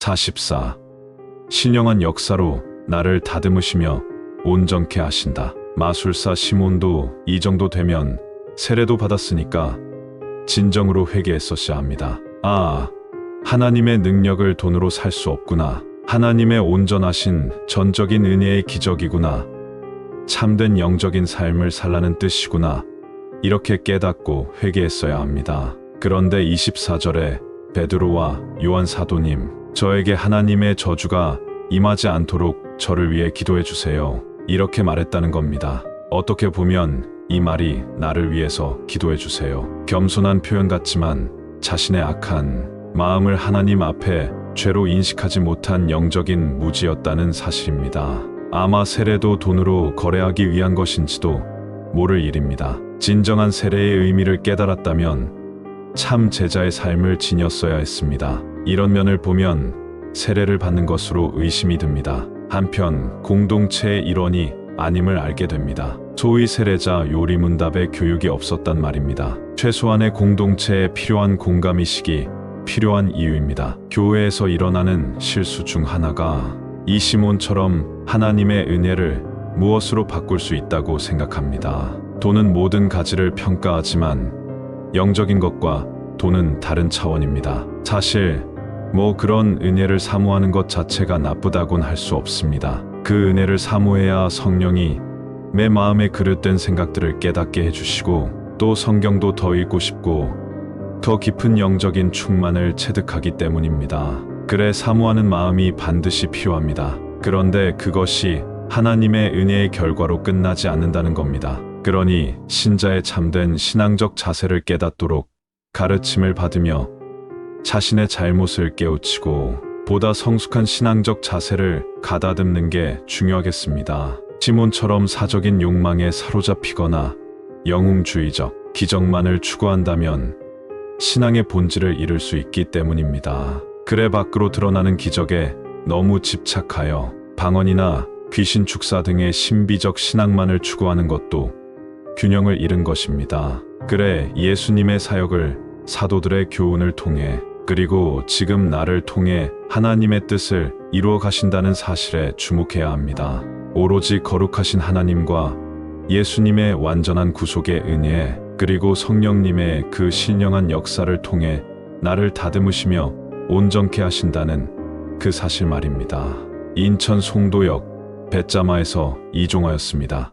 44. 신령한 역사로 나를 다듬으시며 온전케 하신다. 마술사 시몬도 이 정도 되면 세례도 받았으니까 진정으로 회개했었어야 합니다. 아, 하나님의 능력을 돈으로 살 수 없구나. 하나님의 온전하신 전적인 은혜의 기적이구나. 참된 영적인 삶을 살라는 뜻이구나. 이렇게 깨닫고 회개했어야 합니다. 그런데 24절에 베드로와 요한 사도님, 저에게 하나님의 저주가 임하지 않도록 저를 위해 기도해 주세요. 이렇게 말했다는 겁니다. 어떻게 보면 이 말이 나를 위해서 기도해 주세요. 겸손한 표현 같지만 자신의 악한 마음을 하나님 앞에 죄로 인식하지 못한 영적인 무지였다는 사실입니다. 아마 세례도 돈으로 거래하기 위한 것인지도 모를 일입니다. 진정한 세례의 의미를 깨달았다면 참 제자의 삶을 지녔어야 했습니다. 이런 면을 보면 세례를 받는 것으로 의심이 듭니다. 한편 공동체의 일원이 아님을 알게 됩니다. 소위 세례자 요리문답의 교육이 없었단 말입니다. 최소한의 공동체에 필요한 공감이식이 필요한 이유입니다. 교회에서 일어나는 실수 중 하나가 이 시몬처럼 하나님의 은혜를 무엇으로 바꿀 수 있다고 생각합니다. 돈은 모든 가지를 평가하지만 영적인 것과 돈은 다른 차원입니다. 사실 뭐 그런 은혜를 사모하는 것 자체가 나쁘다곤 할 수 없습니다. 그 은혜를 사모해야 성령이 내 마음에 그릇된 생각들을 깨닫게 해주시고 또 성경도 더 읽고 싶고 더 깊은 영적인 충만을 체득하기 때문입니다. 그래 사모하는 마음이 반드시 필요합니다. 그런데 그것이 하나님의 은혜의 결과로 끝나지 않는다는 겁니다. 그러니 신자의 참된 신앙적 자세를 깨닫도록 가르침을 받으며 자신의 잘못을 깨우치고 보다 성숙한 신앙적 자세를 가다듬는 게 중요하겠습니다. 시몬처럼 사적인 욕망에 사로잡히거나 영웅주의적 기적만을 추구한다면 신앙의 본질을 잃을 수 있기 때문입니다. 글의 밖으로 드러나는 기적에 너무 집착하여 방언이나 귀신 축사 등의 신비적 신앙만을 추구하는 것도 균형을 잃은 것입니다. 그래 예수님의 사역을 사도들의 교훈을 통해 그리고 지금 나를 통해 하나님의 뜻을 이루어 가신다는 사실에 주목해야 합니다. 오로지 거룩하신 하나님과 예수님의 완전한 구속의 은혜 그리고 성령님의 그 신령한 역사를 통해 나를 다듬으시며 온전케 하신다는 그 사실 말입니다. 인천 송도역 배짜마에서 이종하였습니다.